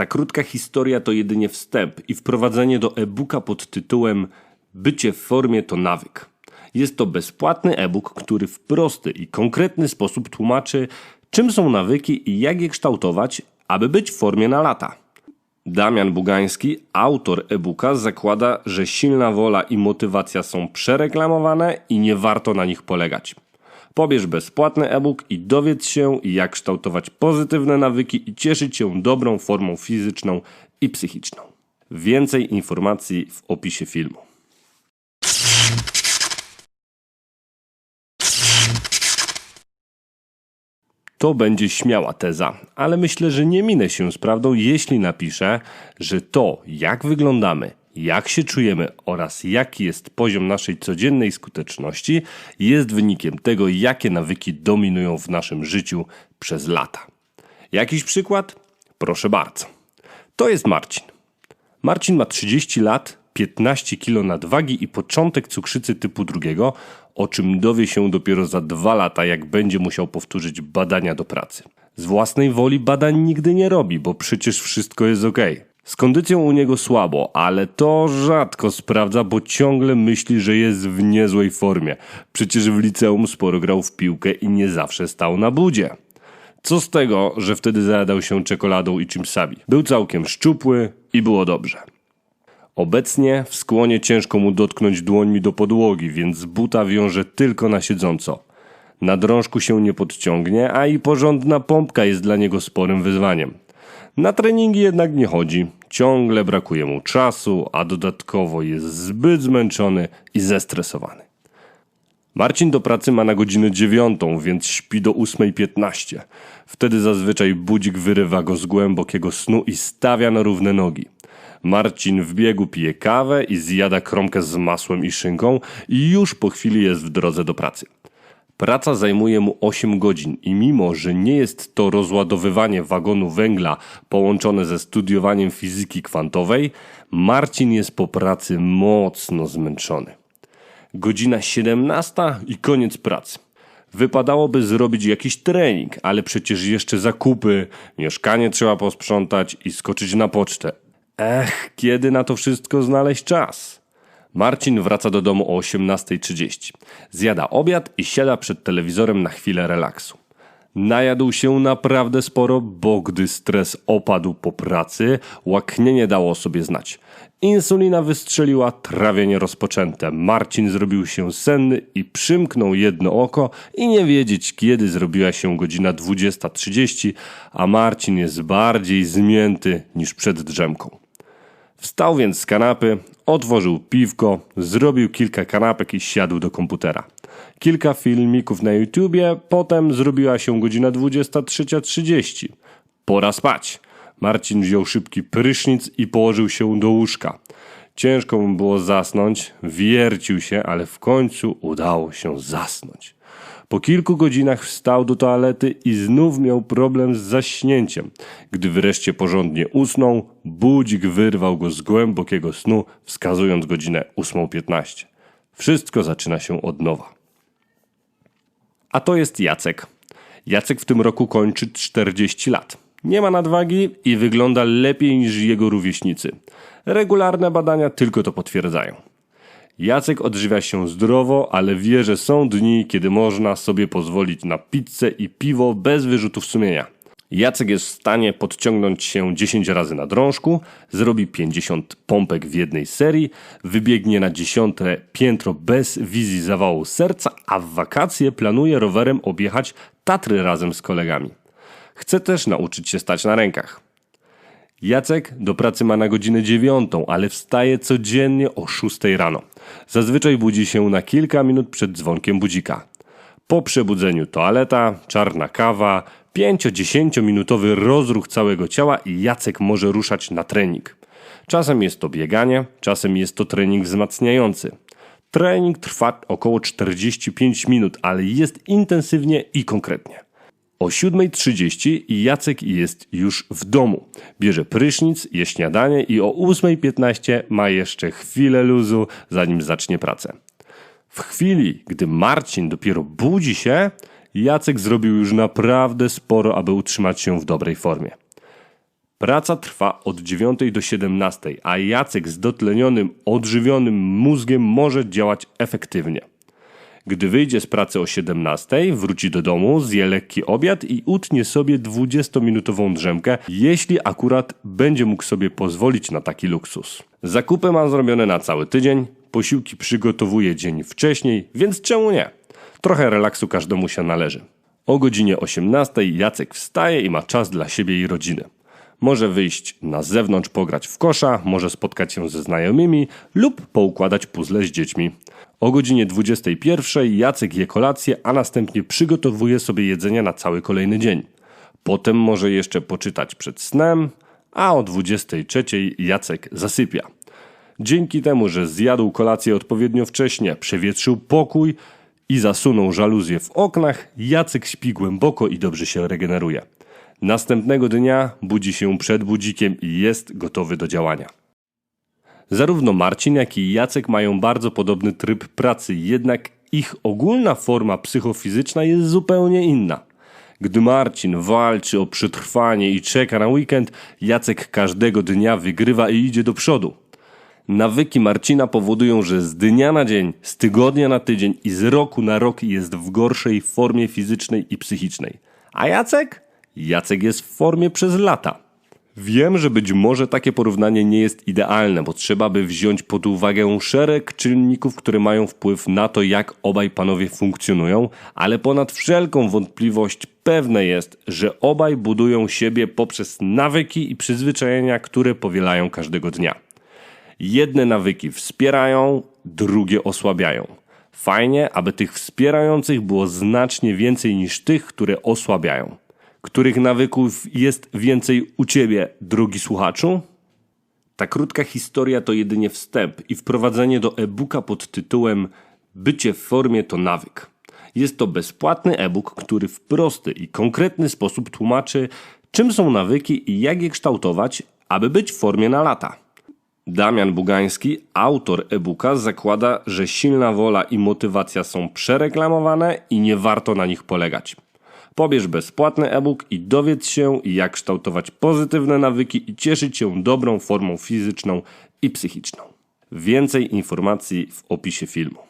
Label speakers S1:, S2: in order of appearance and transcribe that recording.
S1: Ta krótka historia to jedynie wstęp i wprowadzenie do e-booka pod tytułem Bycie w formie to nawyk. Jest to bezpłatny e-book, który w prosty i konkretny sposób tłumaczy, czym są nawyki i jak je kształtować, aby być w formie na lata. Damian Bugański, autor e-booka, zakłada, że silna wola i motywacja są przereklamowane i nie warto na nich polegać. Pobierz bezpłatny e-book i dowiedz się, jak kształtować pozytywne nawyki i cieszyć się dobrą formą fizyczną i psychiczną. Więcej informacji w opisie filmu. To będzie śmiała teza, ale myślę, że nie minę się z prawdą, jeśli napiszę, że to, jak wyglądamy, jak się czujemy oraz jaki jest poziom naszej codziennej skuteczności, jest wynikiem tego, jakie nawyki dominują w naszym życiu przez lata. Jakiś przykład? Proszę bardzo. To jest Marcin. Marcin ma 30 lat, 15 kg nadwagi i początek cukrzycy typu drugiego, o czym dowie się dopiero za dwa lata, jak będzie musiał powtórzyć badania do pracy. Z własnej woli badań nigdy nie robi, bo przecież wszystko jest ok. Z kondycją u niego słabo, ale to rzadko sprawdza, bo ciągle myśli, że jest w niezłej formie. Przecież w liceum sporo grał w piłkę i nie zawsze stał na budzie. Co z tego, że wtedy zajadał się czekoladą i czymsami. Był całkiem szczupły i było dobrze. Obecnie w skłonie ciężko mu dotknąć dłońmi do podłogi, więc buta wiąże tylko na siedząco. Na drążku się nie podciągnie, a i porządna pompka jest dla niego sporym wyzwaniem. Na treningi jednak nie chodzi. Ciągle brakuje mu czasu, a dodatkowo jest zbyt zmęczony i zestresowany. Marcin do pracy ma na godzinę dziewiątą, więc śpi do 8.15. Wtedy zazwyczaj budzik wyrywa go z głębokiego snu i stawia na równe nogi. Marcin w biegu pije kawę i zjada kromkę z masłem i szynką i już po chwili jest w drodze do pracy. Praca zajmuje mu 8 godzin i mimo, że nie jest to rozładowywanie wagonu węgla połączone ze studiowaniem fizyki kwantowej, Marcin jest po pracy mocno zmęczony. Godzina 17 i koniec pracy. Wypadałoby zrobić jakiś trening, ale przecież jeszcze zakupy, mieszkanie trzeba posprzątać i skoczyć na pocztę. Ech, kiedy na to wszystko znaleźć czas? Marcin wraca do domu o 18.30. Zjada obiad i siada przed telewizorem na chwilę relaksu. Najadł się naprawdę sporo, bo gdy stres opadł po pracy, łaknienie dało sobie znać. Insulina wystrzeliła, trawienie rozpoczęte. Marcin zrobił się senny i przymknął jedno oko i nie wiedzieć kiedy zrobiła się godzina 20.30, a Marcin jest bardziej zmięty niż przed drzemką. Wstał więc z kanapy, otworzył piwko, zrobił kilka kanapek i siadł do komputera. Kilka filmików na YouTubie, potem zrobiła się godzina 23.30. Pora spać. Marcin wziął szybki prysznic i położył się do łóżka. Ciężko mu było zasnąć, wiercił się, ale w końcu udało się zasnąć. Po kilku godzinach wstał do toalety i znów miał problem z zaśnięciem. Gdy wreszcie porządnie usnął, budzik wyrwał go z głębokiego snu, wskazując godzinę 8.15. Wszystko zaczyna się od nowa. A to jest Jacek. Jacek w tym roku kończy 40 lat. Nie ma nadwagi i wygląda lepiej niż jego rówieśnicy. Regularne badania tylko to potwierdzają. Jacek odżywia się zdrowo, ale wie, że są dni, kiedy można sobie pozwolić na pizzę i piwo bez wyrzutów sumienia. Jacek jest w stanie podciągnąć się 10 razy na drążku, zrobi 50 pompek w jednej serii, wybiegnie na dziesiąte piętro bez wizji zawału serca, a w wakacje planuje rowerem objechać Tatry razem z kolegami. Chce też nauczyć się stać na rękach. Jacek do pracy ma na godzinę dziewiątą, ale wstaje codziennie o 6 rano. Zazwyczaj budzi się na kilka minut przed dzwonkiem budzika. Po przebudzeniu toaleta, czarna kawa, 5-10 minutowy rozruch całego ciała i Jacek może ruszać na trening. Czasem jest to bieganie, czasem jest to trening wzmacniający. Trening trwa około 45 minut, ale jest intensywnie i konkretnie. O 7.30 Jacek jest już w domu. Bierze prysznic, je śniadanie i o 8.15 ma jeszcze chwilę luzu, zanim zacznie pracę. W chwili, gdy Marcin dopiero budzi się, Jacek zrobił już naprawdę sporo, aby utrzymać się w dobrej formie. Praca trwa od 9 do 17, a Jacek z dotlenionym, odżywionym mózgiem może działać efektywnie. Gdy wyjdzie z pracy o 17, wróci do domu, zje lekki obiad i utnie sobie 20-minutową drzemkę, jeśli akurat będzie mógł sobie pozwolić na taki luksus. Zakupy ma zrobione na cały tydzień, posiłki przygotowuje dzień wcześniej, więc czemu nie? Trochę relaksu każdemu się należy. O godzinie 18 Jacek wstaje i ma czas dla siebie i rodziny. Może wyjść na zewnątrz pograć w kosza, może spotkać się ze znajomymi lub poukładać puzzle z dziećmi. O godzinie 21 Jacek je kolację, a następnie przygotowuje sobie jedzenie na cały kolejny dzień. Potem może jeszcze poczytać przed snem, a o 23 Jacek zasypia. Dzięki temu, że zjadł kolację odpowiednio wcześnie, przewietrzył pokój i zasunął żaluzję w oknach, Jacek śpi głęboko i dobrze się regeneruje. Następnego dnia budzi się przed budzikiem i jest gotowy do działania. Zarówno Marcin, jak i Jacek mają bardzo podobny tryb pracy, jednak ich ogólna forma psychofizyczna jest zupełnie inna. Gdy Marcin walczy o przetrwanie i czeka na weekend, Jacek każdego dnia wygrywa i idzie do przodu. Nawyki Marcina powodują, że z dnia na dzień, z tygodnia na tydzień i z roku na rok jest w gorszej formie fizycznej i psychicznej. A Jacek? Jacek jest w formie przez lata. Wiem, że być może takie porównanie nie jest idealne, bo trzeba by wziąć pod uwagę szereg czynników, które mają wpływ na to, jak obaj panowie funkcjonują, ale ponad wszelką wątpliwość pewne jest, że obaj budują siebie poprzez nawyki i przyzwyczajenia, które powielają każdego dnia. Jedne nawyki wspierają, drugie osłabiają. Fajnie, aby tych wspierających było znacznie więcej niż tych, które osłabiają. Których nawyków jest więcej u ciebie, drogi słuchaczu? Ta krótka historia to jedynie wstęp i wprowadzenie do e-booka pod tytułem Bycie w formie to nawyk. Jest to bezpłatny e-book, który w prosty i konkretny sposób tłumaczy, czym są nawyki i jak je kształtować, aby być w formie na lata. Damian Bugański, autor e-booka, zakłada, że silna wola i motywacja są przereklamowane i nie warto na nich polegać. Pobierz bezpłatny e-book i dowiedz się, jak kształtować pozytywne nawyki i cieszyć się dobrą formą fizyczną i psychiczną. Więcej informacji w opisie filmu.